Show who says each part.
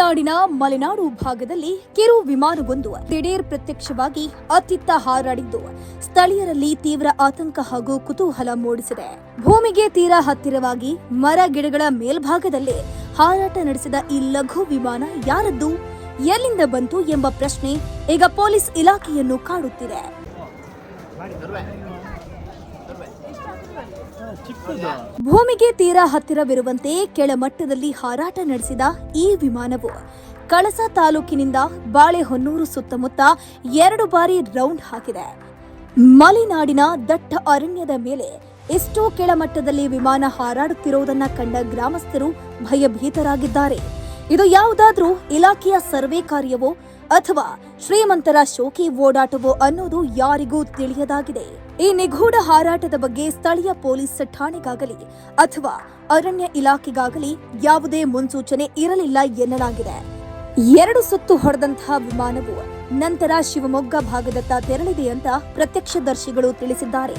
Speaker 1: ನಾಡಿನ ಮಲೆನಾಡು ಭಾಗದಲ್ಲಿ ಕಿರು ವಿಮಾನವೊಂದು ದಿಢೀರ್ ಪ್ರತ್ಯಕ್ಷವಾಗಿ ಅತ್ತಿತ್ತ ಹಾರಾಡಿದ್ದು, ಸ್ಥಳೀಯರಲ್ಲಿ ತೀವ್ರ ಆತಂಕ ಹಾಗೂ ಕುತೂಹಲ ಮೂಡಿಸಿದೆ. ಭೂಮಿಗೆ ತೀರಾ ಹತ್ತಿರವಾಗಿ ಮರ ಗಿಡಗಳ ಮೇಲ್ಭಾಗದಲ್ಲಿ ಹಾರಾಟ ನಡೆಸಿದ ಈ ಲಘು ವಿಮಾನ ಯಾರದ್ದು, ಎಲ್ಲಿಂದ ಬಂತು ಎಂಬ ಪ್ರಶ್ನೆ ಈಗ ಪೊಲೀಸ್ ಇಲಾಖೆಯನ್ನು ಕಾಡುತ್ತಿದೆ. ಭೂಮಿಗೆ ತೀರಾ ಹತ್ತಿರವಿರುವಂತೆ ಕೆಳಮಟ್ಟದಲ್ಲಿ ಹಾರಾಟ ನಡೆಸಿದ ಈ ವಿಮಾನವು ಕಳಸ ತಾಲೂಕಿನಿಂದ ಬಾಳೆಹೊನ್ನೂರು ಸುತ್ತಮುತ್ತ ಎರಡು ಬಾರಿ ರೌಂಡ್ ಹಾಕಿದೆ. ಮಲೆನಾಡಿನ ದಟ್ಟ ಅರಣ್ಯದ ಮೇಲೆ ಎಷ್ಟೋ ಕೆಳಮಟ್ಟದಲ್ಲಿ ವಿಮಾನ ಹಾರಾಡುತ್ತಿರುವುದನ್ನ ಕಂಡ ಗ್ರಾಮಸ್ಥರು ಭಯಭೀತರಾಗಿದ್ದಾರೆ. ಇದು ಯಾವುದಾದ್ರೂ ಇಲಾಖೆಯ ಸರ್ವೆ ಕಾರ್ಯವೋ ಅಥವಾ ಶ್ರೀಮಂತರ ಶೋಕಿ ಓಡಾಟವೋ ಅನ್ನೋದು ಯಾರಿಗೂ ತಿಳಿಯದಾಗಿದೆ. ಈ ನಿಗೂಢ ಹಾರಾಟದ ಬಗ್ಗೆ ಸ್ಥಳೀಯ ಪೊಲೀಸ್ ಠಾಣೆಗಾಗಲಿ ಅಥವಾ ಅರಣ್ಯ ಇಲಾಖೆಗಾಗಲಿ ಯಾವುದೇ ಮುನ್ಸೂಚನೆ ಇರಲಿಲ್ಲ ಎನ್ನಲಾಗಿದೆ. ಎರಡು ಸುತ್ತು ಹೊಡೆದಂತಹ ವಿಮಾನವು ನಂತರ ಶಿವಮೊಗ್ಗ ಭಾಗದತ್ತ ತೆರಳಿದೆ ಅಂತ ಪ್ರತ್ಯಕ್ಷದರ್ಶಿಗಳು ತಿಳಿಸಿದ್ದಾರೆ.